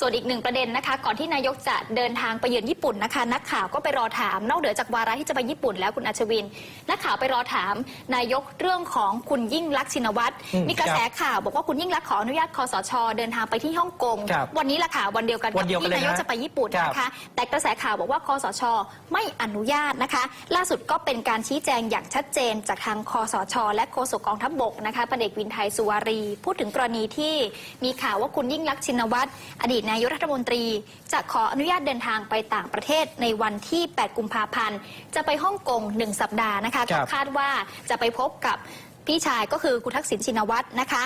ส่วนอีกหนึ่งประเด็นนะคะ ก่อนที่นายกจะเดินทางไปเยือนญี่ปุ่นนะคะ นักข่าวก็ไปรอถาม นอกเหนือจากวาระที่จะไปญี่ปุ่นแล้วคุณอัชวิน นักข่าวไปรอถาม นายกเรื่องของคุณยิ่งลักษณ์ชินวัตรอืมมีกระแสข่าวบอกว่าคุณยิ่งลักษณ์ขออนุญาตคอสช เดินทางไปที่ฮ่องกงครับวันนี้แหละค่ะวันเดียวกันวักับนเดียวกันที่เลยนายกนะจะไปญี่ปุ่นครับนะคะแต่กระแสข่าวบอกว่าคอสช ไม่อนุญาตนะคะ ล่าสุดก็เป็นการชี้แจงอย่างชัดเจน จากทางคอสช และโฆษกกองทัพบกนะคะพลเอกวินไทยสุวารี พูดถึงกรณีที่มีข่าวว่าคุณยิ่งลักษณ์ชินวัตรอดีตนายกรัฐมนตรี จะขออนุญาตเดินทางไปต่างประเทศในวันที่ 8 กุมภาพันธ์ จะไปฮ่องกงหนึ่งสัปดาห์นะคะครัก็บคาดว่าจะไปพบกับพี่ชายก็คือคุณทักษิณชินวัตรนะคะ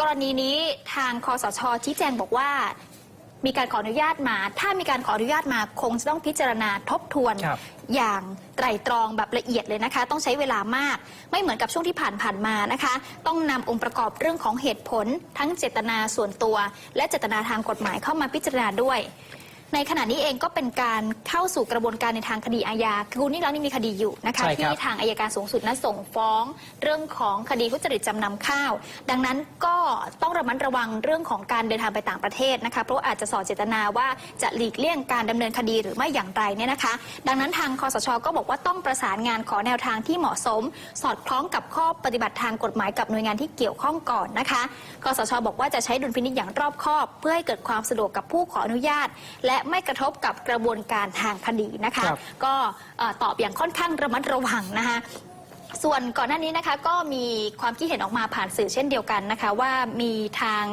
กรณีนี้ทางคอสชชี้แจงบอกว่า มีการขออนุญาตมา ถ้ามีการขออนุญาตมาคงจะต้องพิจารณาทบทวน ครับอย่างไตร่ตรองแบบละเอียดเลยนะคะ ต้องใช้เวลามาก ไม่เหมือนกับช่วงที่ผ่านผ่านๆมานะคะ ต้องนำองค์ประกอบเรื่องของเหตุผล ทั้งเจตนาส่วนตัว และเจตนาทางกฎหมายเข้ามาพิจารณาด้วย ในขณะนี้เองก็เป็นการเข้าสู่กระบวนการในทางคดีอาญาคือคุณนี่แล้วนี่มีคดีอยู่นะคะใช่ครับ ที่ทางอายการสูงสุดนั้นส่งฟ้องเรื่องของคดีทุจริตจำนำข้าว ดังนั้นก็ต้องระมัดระวังเรื่องของการเดินทางไปต่างประเทศนะคะเพราะว่าอาจจะสอดเจตนาว่าจะหลีกเลี่ยงการดำเนินคดีหรือไม่อย่างไรเนี่ยนะคะ ดังนั้นทางคอสชก็บอกว่าต้องประสานงานขอแนวทางที่เหมาะสม สอดคล้องกับข้อปฏิบัติทางกฎหมายกับหน่วยงานที่เกี่ยวข้องก่อนนะคะคอสชบอกว่าจะใช้ดุลพินิจอย่างรอบคอบ เพื่อให้เกิดความสะดวกกับผู้ขออนุญาต และไม่กระทบกับกระบวนการทางคดีนะคะครับก็เอ่อตอบอย่างค่อนข้างระมัดระวังนะคะ ส่วนก่อนหน้านี้นะคะก็มีความคิดเห็นออกมาผ่านสื่อเช่นเดียวกันนะคะ ว่ามีทาง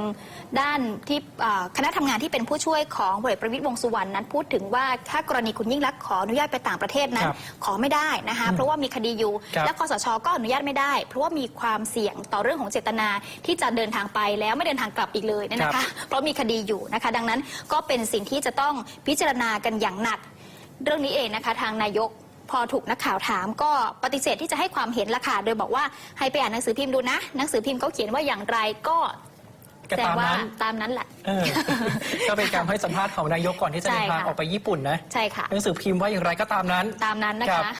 ด้านที่เอ่อคณะทำงานที่เป็นผู้ช่วยของพลเอกประวิตรวงษ์สุวรรณนั้นพูดถึงว่าถ้ากรณีคุณยิ่งรักษณ์ขออนุญาตไปต่างประเทศนั้นครับขอไม่ได้นะคะอืมเพราะว่ามีคดีอยู่ครับและคอสชก็อนุญาตไม่ได้ เพราะว่ามีความเสี่ยงต่อเรื่องของเจตนาที่จะเดินทางไปแล้วไม่เดินทางกลับอีกเลยเนี่ยนะคะเพราะมีคดีอยู่นะคะ ดังนั้นก็เป็นสิ่งที่จะต้องพิจารณากันอย่างหนักเรื่องนี้เองนะคะทางนายก พอถูกนักข่าวถามก็ปฏิเสธที่จะให้ความเห็นละค่ะโดยบอกว่าให้ไปอ่านหนังสือพิมพ์ดูนะ หนังสือพิมพ์เขาเขียนว่าอย่างไรก็ก็แสดงตามว่านั้นตามนั้นแหละ เออก็เป็นการให้สัมภาษณ์ของนายกก่อนที่จะใช่เดินทางค่ะ ออกไปญี่ปุ่นนะ ใช่ค่ะ หนังสือพิมพ์ว่าอย่างไรก็ตามนั้น ตามนั้นนะครัคะ บ